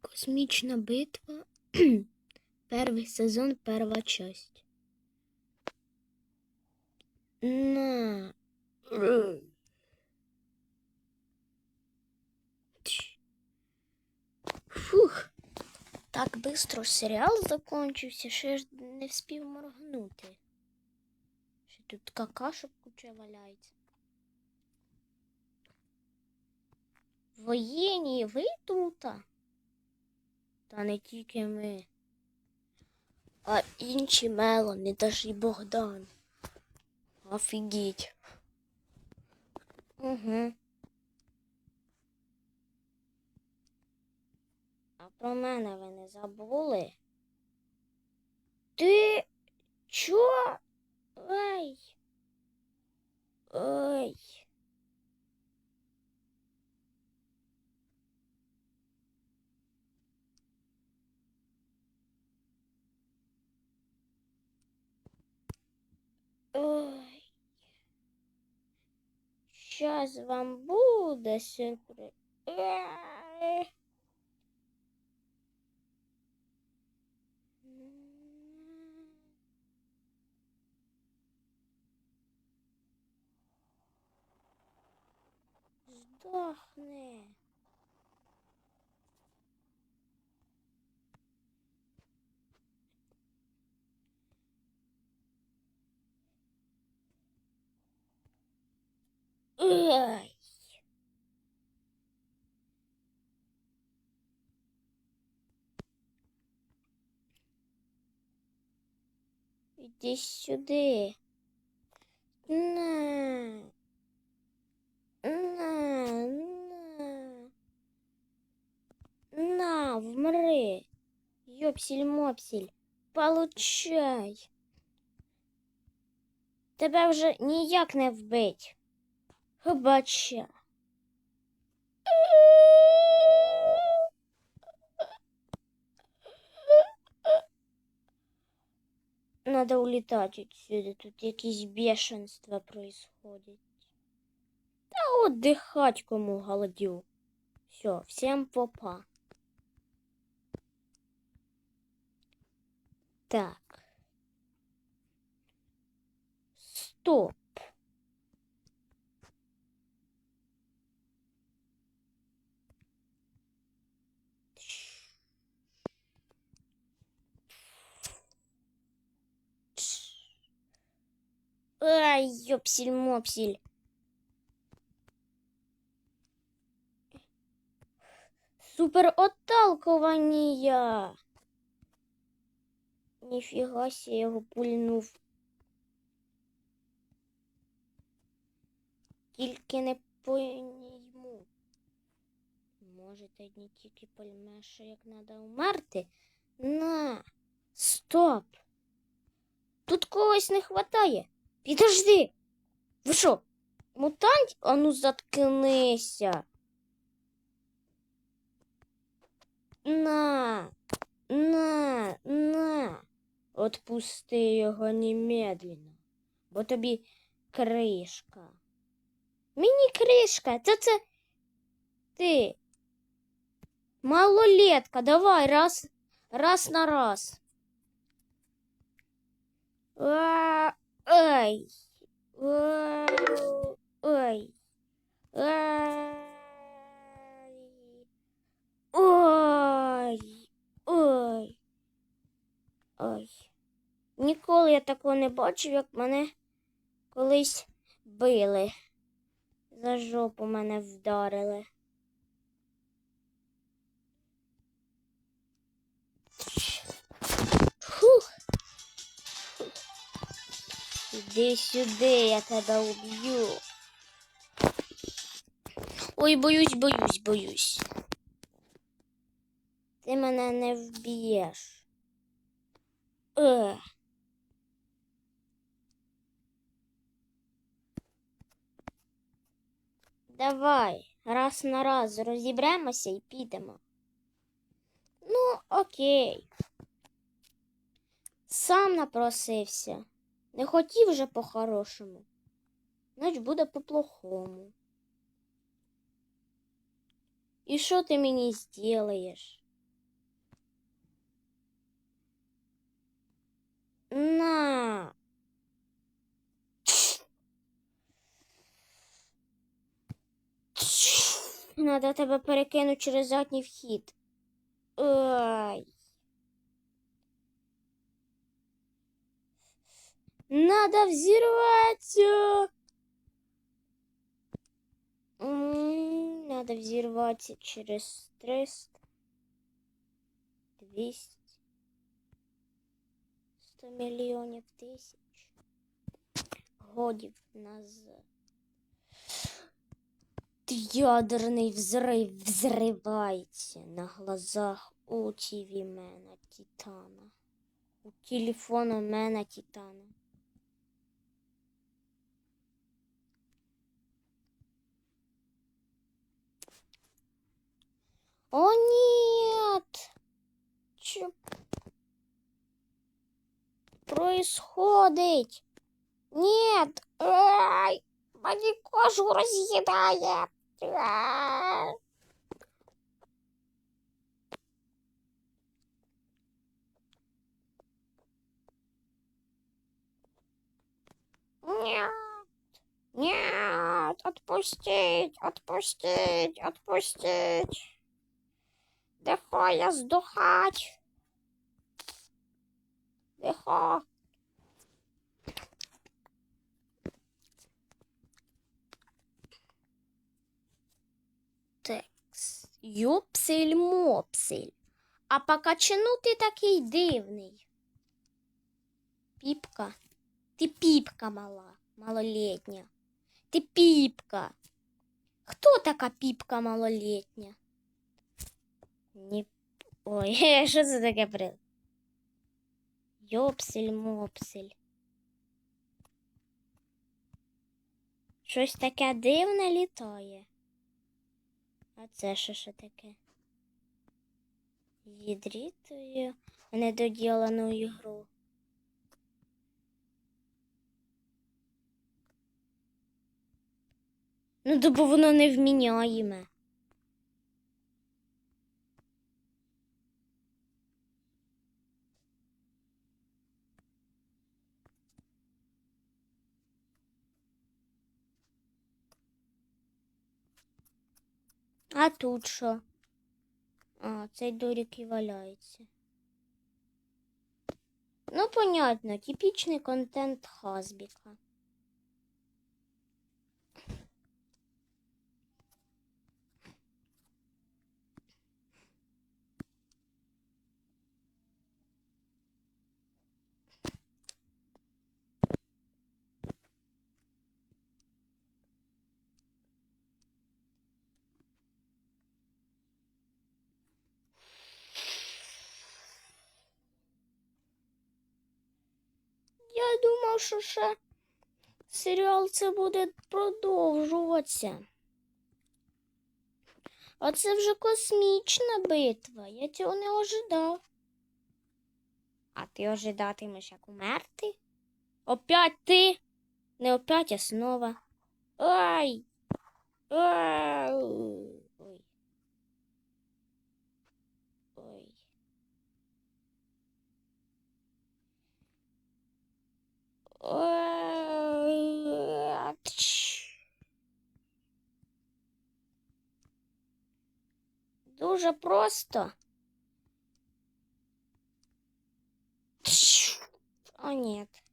Космічна битва. Перший сезон, перша часть. На. Фух. Так быстро серіал закончився, що я ж не вспів моргнути. Ще тут какашок куча валяється. Воєнні, ви тута? Та не тільки ми, а інші Мелони, даже й Богдан. Офігеть. Угу. А про мене ви не забули? Ти чо? Ой. Ой. Щас вам буде сюрприз. Ой. Ой. Іди сюди. На. На, на. На, вмри. Йопсіль-мопсіль. Получай. Тебе вже ніяк не вбить. Побача. Надо улетать отсюда. Тут якісь бешенства происходят. Та отдыхать кому голодю. Все, всем попа. Так. Стоп. Ай, ёпсель-мопсель. Супер отталкування. Ніфіга себе його пульнув. Тільки не пойму. Може, ти не тільки поймеш, що як треба умерти? На, стоп. Тут когось не хватає. Підожди. Ви що? Мутант? А ну заткнися. На, на, на. Отпусти його немедленно, бо тобі кришка. Мені кришка, це це ти. Малолетка, давай раз, раз на раз. А, А, Ой. Ой. Ой. Ой. Ніколи я такого не бачив, як мене колись били. За жопу мене вдарили. Іди сюди, я тебе уб'ю. Ой, боюсь, боюсь, боюсь. Ти мене не вб'єш. Е. Давай, раз на раз розібремося і підемо. Ну, окей. Сам напросився. Не хотів вже по-хорошому. Значить буде по-плохому. І що ти мені зробиш? На. Надо тебе перекинути через задній вхід. Ай. Надо взорваться. М, Надо взорваться через 300, 200, 100 мільйонів тисяч годів назад. Ядерний взрив взривається на глазах у тіві мене Титана. У телефону мене Титана. О, нет! Что происходит? Нет! Ай! Мені кожу роз'їдає! Ай! Нет! Нет! Отпустить! Отпустить! Отпустить! Дехо я здухать! Дехо! Текс. Йопсель мопсель. А по качану ти такий дивний. Піпка. Ти піпка мала, малолетня. Ти піпка. Хто така піпка малолетня? Ні. Ой, що це таке при? Йопсель мопсель. Щось таке дивне літає. А це що ще таке? Їдрітою недоділену ігру. Ну, бо воно не невміняєме. А тут що? А, цей дорік і валяється. Ну, понятно, типічний контент Хазбіка. Я думав, що ще серіал це буде продовжуватися. А це вже космічна битва. Я цього не ожидав. А ти ожидатимеш як умерти? Опять ти? Не опять, а снова. Ай! Ай! Дуже просто. О, нет.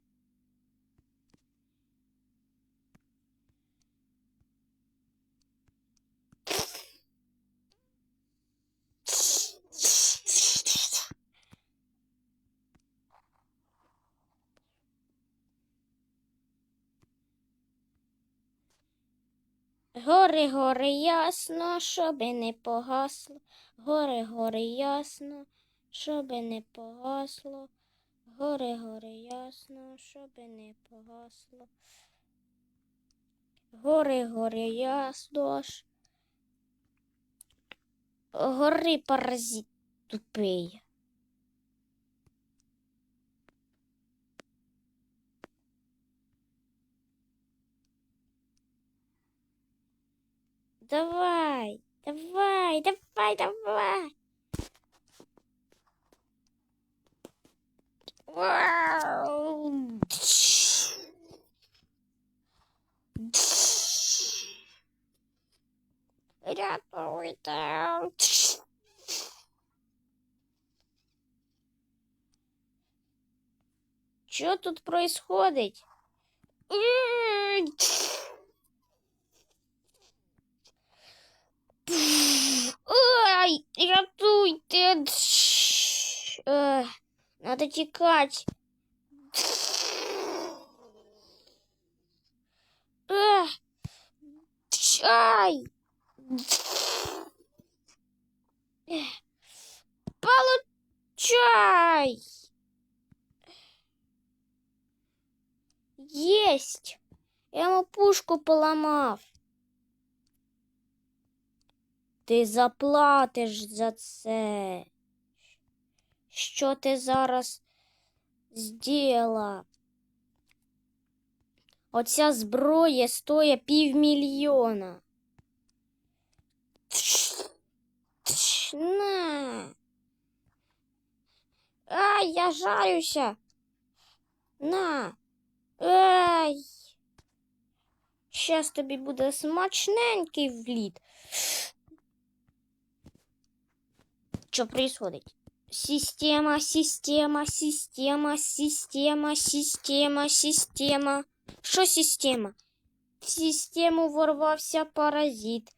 Гори, гори, ясно, щоби не погасло. Гори, гори, ясно, щоби не погасло. Гори, гори, ясно, щоби не погасло. Гори, гори, ясно. Гори, паразит тупий. Давай. Давай, давай, давай. Вау. Рятуйте. Що тут происходить? Надо тікати. Эх, Ай. Получай. Есть. Я ему пушку поломав. Ти заплатиш за це. Що ти зараз зробила? Оця зброя стоїть півмільйона. На. Ай, я жарюся. На. Ай. Щас тобі буде смачненький вліт. Что происходит? Система, система, система, система, система, система. Що система? В систему ворвався паразит.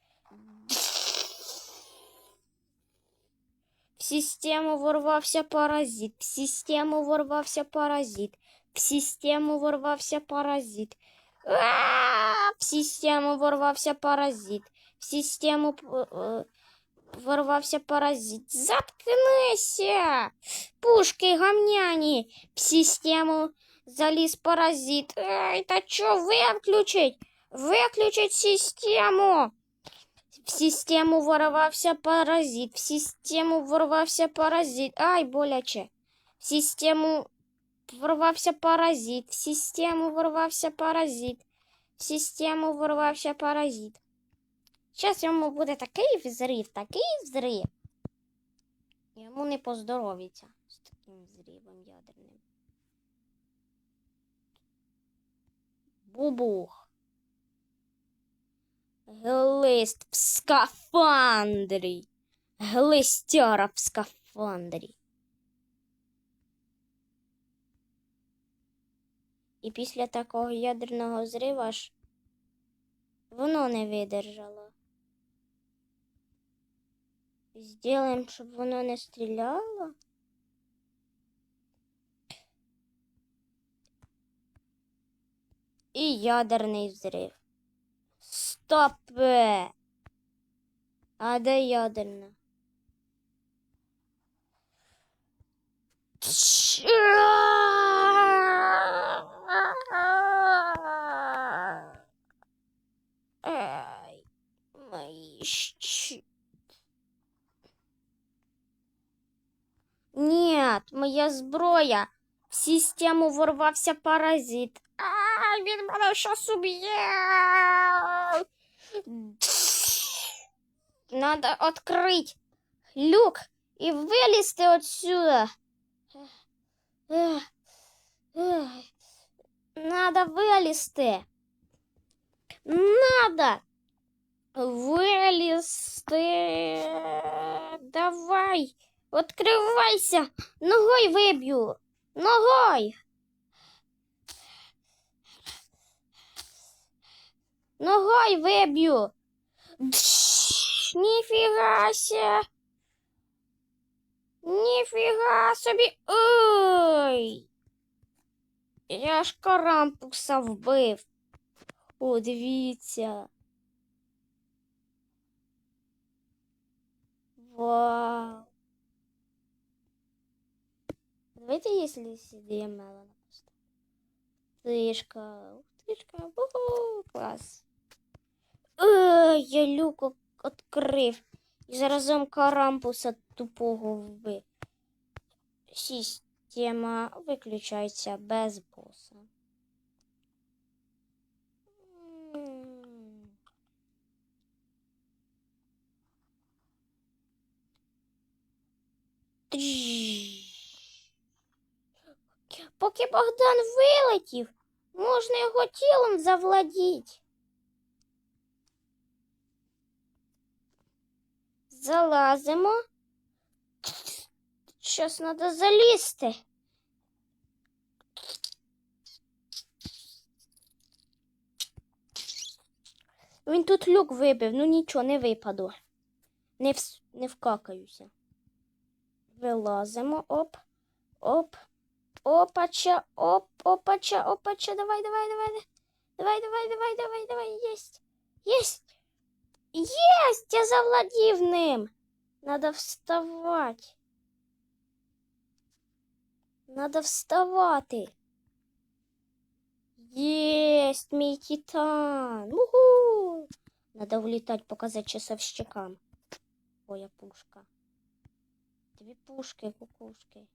В систему ворвався паразит. В систему ворвався паразит. В систему паразит. А, В систему ворвався паразит. В систему ворвався паразит. Заткнися! Пушки гамняні. В систему заліз паразит. Ай, та чо виключить? Виключить систему. В систему ворвався паразит. В систему ворвався паразит. Ай, боляче. В систему ворвався паразит. В систему ворвався паразит. В систему ворвався паразит. Зараз йому буде такий взрив, такий взрив. Йому не поздоровиться з таким взривом ядерним. Бубух. Глист в скафандрі. Глистяра в скафандрі. І після такого ядерного зрива ж воно не видержало. Сделаем, щоб воно не стріляло. І ядерний взрив. Стопе! А де ядерна? Ай, Нет, моя зброя. В систему ворвався паразит. А, він мене щас уб'є. Надо открыть люк и вылезти отсюда. Надо вылезти. Надо вылезти. Давай. Откривайся! Ногой виб'ю! Ногой! Ногой виб'ю! Ніфіга ся! Ніфіга собі! Ой! Я ж карампуса вбив. О, дивіться. Вау. Давайте, если себе мало просто. Тышка, тышка, клас. Е, я люк відкрив. І заразом карампуса тупого вбив. Система виключається без боса. Трі поки Богдан вилетів, можна його тілом завладіти. Залазимо. Щось треба залізти. Він тут люк вибив, ну нічого, не випаду. Не, вс... не вкакаюся. Вилазимо, оп, оп, Опача, оп, опача, опача. Давай, давай, давай. Давай, давай, давай, давай, давай. Есть. Есть. Есть! Я завладів ним. Надо вставать. Надо вставати. Есть, мій титан. Угу! Надо улетать, показать часовщикам. Ой, пушка. Две пушки, кукушки.